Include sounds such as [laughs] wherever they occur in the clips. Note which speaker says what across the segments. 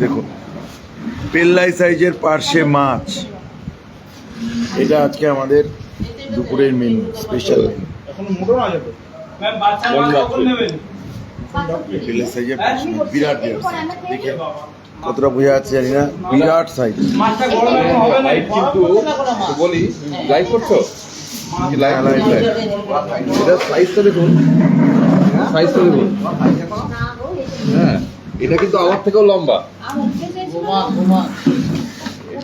Speaker 1: দেখুন পেল্লাই সাইজের পার্শে মাছ। এটা আজকে আমাদের দুপুরের মেনু স্পেশাল পেল্লাই সাইজের বিরাট দেখে কতটা বোঝা যাচ্ছে জানি না বিরাট সাইজ
Speaker 2: কিন্তু বলি লাইভ করছ?
Speaker 1: হ্যাঁ।
Speaker 2: এটা সাইজটা দেখুন। সাইজটা দেখুন। হ্যাঁ। এটা কিন্তু আমার থেকেও লম্বা।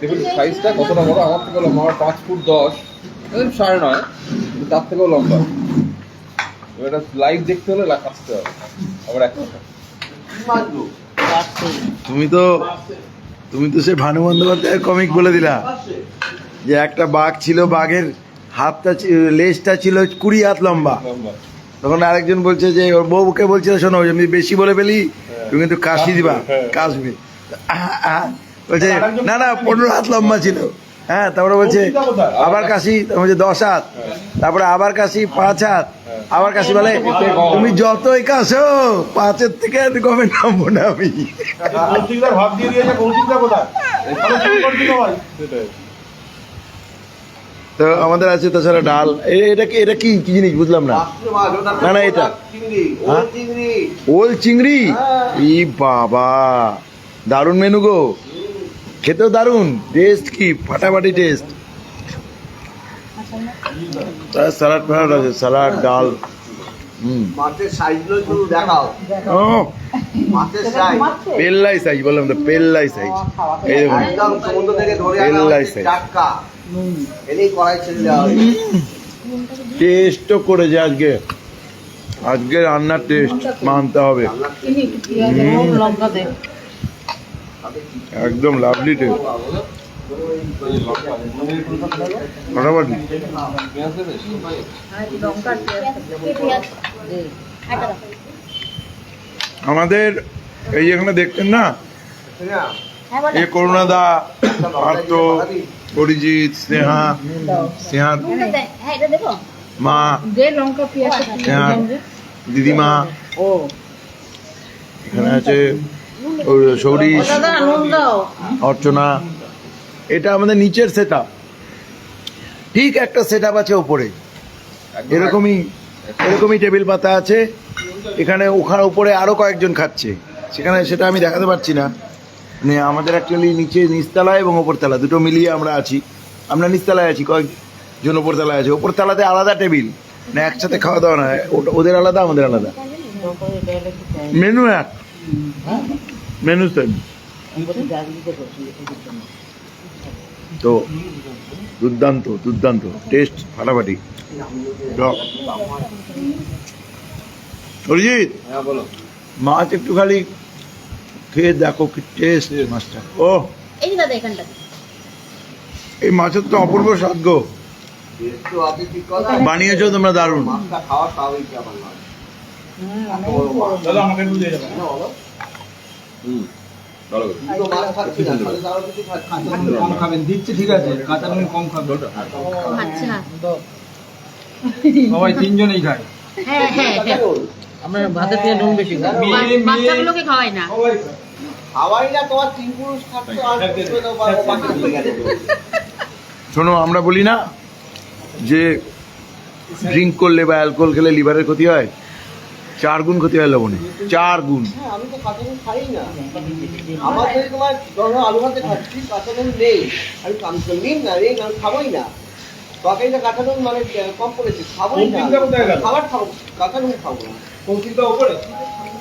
Speaker 2: দেখুন সাইজটা কতটা বড়? আমার থেকেও লম্বা আমার পাঁচ ফুট দশ। সাড়ে নয়। কিন্তু তার থেকেও লম্বা। এবার এটা লাইভ দেখতে হলে আসতে হবে। আবার এক কথা।
Speaker 1: তুমি তো তুমি তো সে ভানু বন্দ্যোপাধ্যায়ের কমিক বলে দিলা। যে একটা বাঘ ছিল বাঘের হাতটা লেজটা ছিল কুড়ি হাত লম্বা।
Speaker 2: লম্বা।
Speaker 1: তখন আরেকজন বলছে যে ওর বউকে বলছিল শোনো আমি বেশি বলে ফেলি তুমি কিন্তু কাশি দিবা
Speaker 2: হ্যাঁ।
Speaker 1: কাশবি। বলছে না না পনেরো হাত লম্বা ছিল। হ্যাঁ তারপরে বলছে আবার কাশি বলছে দশ হাত। তারপরে আবার কাশি পাঁচ হাত। আবার কাশি বলে তুমি যতই কাশো পাঁচের থেকে কমে নামবো না আমি।
Speaker 3: ভাব দিয়ে দিয়েছে কোথায়?
Speaker 1: তো আমাদের আছে তাছাড়া ডাল। এটা এটা কি কি জিনিস? বুঝলাম না। না, না, এটা। হ্যাঁ? ওল চিংড়ি? ই বাবা। দারুণ মেনু গো। খেতেও দারুণ। টেস্ট কি? ফাটাফাটি টেস্ট স্যালাড ফ্যালাড আছে স্যালাড ডাল।
Speaker 4: সাইজ।
Speaker 1: পেল্লাই সাইজ বললাম তো পেল্লাই সাইজ। এই দেখুন। পেল্লাই
Speaker 4: হচ্ছে
Speaker 1: size।
Speaker 4: কড়াই ছেড়ে দেওয়া হয়েছে
Speaker 1: টেস্টও করেছে আজকে। আজকে রান্নার টেস্ট মানতে হবে। একদম লাভলি টেস্ট। আমাদের এই যেখানে দেখছেন না? এ করুণা দা পার্থ অরিজিৎ, স্নেহা স্নেহা মা স্নেহা দিদিমা, এখানে আছে সৌরিশ অর্চনা। এটা আমাদের নিচের সেট ঠিক একটা সেট আছে ওপরে। এরকমই এরকমই টেবিল পাতা আছে। এখানে ওখানে উপরে আরও কয়েকজন খাচ্ছে। সেখানে সেটা আমি দেখাতে পারছি না। আমাদের অ্যাকচুয়ালি নিচে নিচতলা এবং ওপরতলা দুটো মিলিয়ে আমরা আছি। আমরা নিচতলায় আছি কয়েকজন ওপরতলায় আছে। ওপরতলাতে আলাদা টেবিল। মানে একসাথে খাওয়া দাওয়া না ওদের আলাদা আমাদের আলাদা। মেনু এক। Menu same. তো দুর্দান্ত দুর্দান্ত। টেস্ট ফাটাফাটি। অরিজিৎ
Speaker 2: হ্যাঁ বলো।
Speaker 1: মাছ একটু খালি খেয়ে দেখো কি টেস্ট মাছটা। ও
Speaker 5: এই দাদা এখানটা।
Speaker 1: এই মাছের তো অপূর্ব স্বাদ গো। বানিয়েছো তোমরা দারুণ।
Speaker 4: মাছটা খাওয়া স্বাভাবিক।
Speaker 3: দাদা আমাকে একটু দিয়ে যাবেন।
Speaker 2: হুম
Speaker 4: খাচ্ছি
Speaker 3: কম খাবেন। দিচ্ছি ঠিক আছে। কাঁচা নুন কম খাবেন।
Speaker 5: আচ্ছা।
Speaker 3: সবাই তিনজনেই খায়।
Speaker 5: হ্যাঁ হ্যাঁ হ্যাঁ।
Speaker 6: আমরা ভাতের থেকে নুন বেশি খাই।
Speaker 5: বাচ্চাগুলোকে খাওয়াই না।
Speaker 4: খাওয়াই না তোমার তিন পুরুষ খাচ্ছ আর।
Speaker 1: শোনো আমরা বলি না যে ড্রিঙ্ক করলে বা অ্যালকোহল খেলে লিভারের ক্ষতি হয়। চার গুণ ক্ষতি হয় লবণে। চার গুণ।
Speaker 4: হ্যাঁ আমি তো কাঁচা নুন খাই না। আমার যদি তোমার ধরো আলু ভাতে খাচ্ছি কাঁচা নুন নেই। আমি নিন না রে আমি খাবোই না। তরকারিটা কাঁচা নুন মানে কম করেছি। খাবোই না? খাবার খাব কাঁচা নুন খাব। না
Speaker 3: কৌশিকদা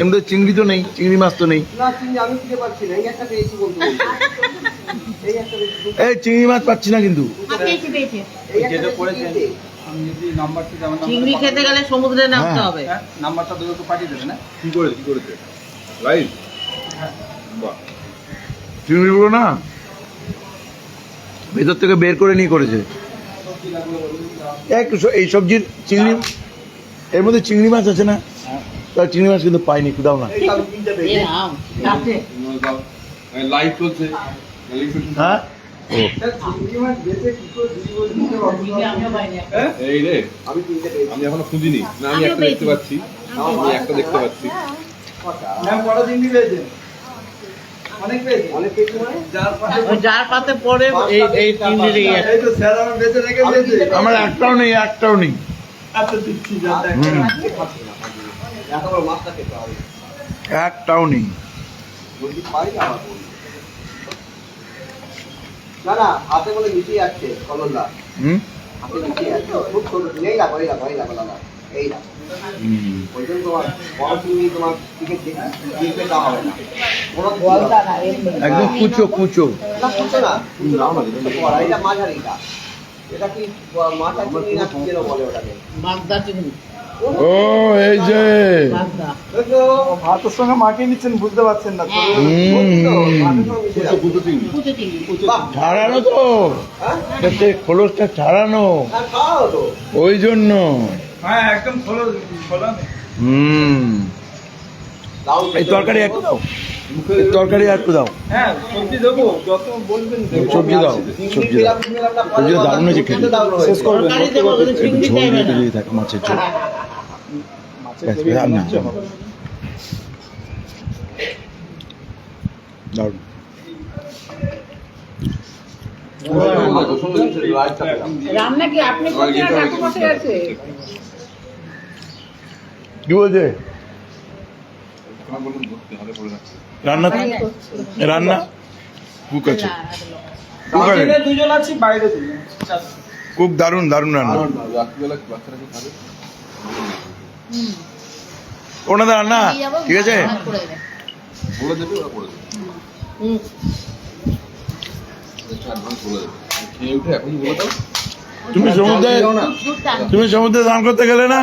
Speaker 1: এমনি চিংড়ি তো নেই চিংড়ি মাছ তো নেই।
Speaker 4: এই একটা পেয়েছি বলতে বলতে এই একটা পেয়েছি
Speaker 1: এই চিংড়ি মাছ পাচ্ছি না কিন্তু।
Speaker 6: চিংড়ি খেতে গেলে সমুদ্রে নামতে
Speaker 1: হ্যাঁ।
Speaker 6: হবে
Speaker 3: নাম্বারটা দুটো পাঠিয়ে দেবেন
Speaker 2: কি করেছে কি করেছে লাইভ
Speaker 1: চিংড়িগুলো না? ভেতর থেকে বের করে নিয়ে করেছে। এই সবজির চিংড়ি এর মধ্যে চিংড়ি মাছ আছে না? তার চিংড়ি মাছ কিন্তু পাইনি কোথাও না।
Speaker 2: লাইভ চলছে।
Speaker 1: হ্যাঁ?
Speaker 2: এই রে
Speaker 4: আমি তিনটে পেয়েছি।
Speaker 2: আমি এখনও খুঁজিনি। না আমি একটা দেখতে পাচ্ছি। আমি একটা দেখতে পাচ্ছি।
Speaker 4: অনেক পেয়েছি। অনেক পেয়েছি মানে?
Speaker 6: ওই যার পাতে পড়ে এই এই তিনটে
Speaker 4: আমি তিনটে
Speaker 1: আমার একটাও নেই একটাও নেই। হুম,
Speaker 4: এত বড় মাছটা খেতে হবে
Speaker 1: একটাও নেই।
Speaker 4: না। না না হাতে বলে মিশিয়ে যাচ্ছে কলন্দা
Speaker 1: হুম?
Speaker 4: হাতে মিশিয়ে যাচ্ছে। খুব ছোট এই রাখো এই রাখো এই রাখো দাদা। এই রাখো ওই জন্য তোমার বড় চিংড়ি তোমার টিকিট দেখবে দেওয়া হবে না।
Speaker 1: একদম কুচো কুচো।
Speaker 4: না করছ না। এটা মাঝারিটা। এটা কি না কি বলে ওটাকে?
Speaker 6: চিংড়ি।
Speaker 1: ও এই যে।
Speaker 3: ভাতের সঙ্গে মাখিয়ে নিচ্ছেন বুঝতে পারছেন না।
Speaker 4: বাহ,
Speaker 1: ছাড়ানো তো।
Speaker 4: হ্যাঁ?
Speaker 1: খোলসটা ছাড়ানো।
Speaker 4: হ্যাঁ।
Speaker 1: ওই জন্য।
Speaker 3: হ্যাঁ
Speaker 1: হুম। এই তরকারি একটু দাও। তরকারি একটু দাও।
Speaker 3: হ্যাঁ সবজি দেবো যত বলবেন দেবো।
Speaker 1: সবজি দাও সবজি দাও। দারুণ হয়েছে খেতে।
Speaker 3: শেষ
Speaker 1: থাকে মাছের ঝোল। [laughs]
Speaker 6: রান্না কি আপনি আছে?
Speaker 1: বলছে। রান্না রান্না কুক আছে। কুক আছে।
Speaker 3: দুজন আছি বাইরে
Speaker 1: কুক দারুণ দারুণ রান্না।
Speaker 2: রাত্রিবেলা বাচ্চারা খাবে?
Speaker 1: ওনাদের রান্না
Speaker 5: নিয়ে
Speaker 1: ঠিক আছে।
Speaker 2: বলে দেবে ওরা করে দেবে
Speaker 6: হুম।
Speaker 1: তুমি সমুদ্রে তুমি সমুদ্রে স্নান করতে গেলে না।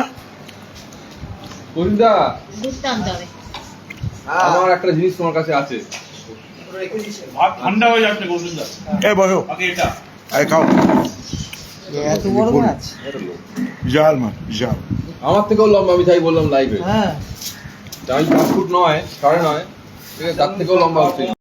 Speaker 4: হ্যাঁ,
Speaker 2: আমার একটা জিনিস তোমার কাছে আছে।
Speaker 3: ঠান্ডা হয়ে যাচ্ছে গোবিন্দা।
Speaker 1: এ বসো।
Speaker 3: আগে এটা।
Speaker 1: খাও।
Speaker 6: এত বড় মাছ
Speaker 2: এটা
Speaker 1: বিশাল মাছ বিশাল
Speaker 2: আমার থেকেও লম্বা আমি তাই বললাম লাইভে
Speaker 6: হ্যাঁ।
Speaker 2: আমি পাঁচ ফুট নয় সাড়ে নয় ঠিক আছে তার থেকেও লম্বা হচ্ছে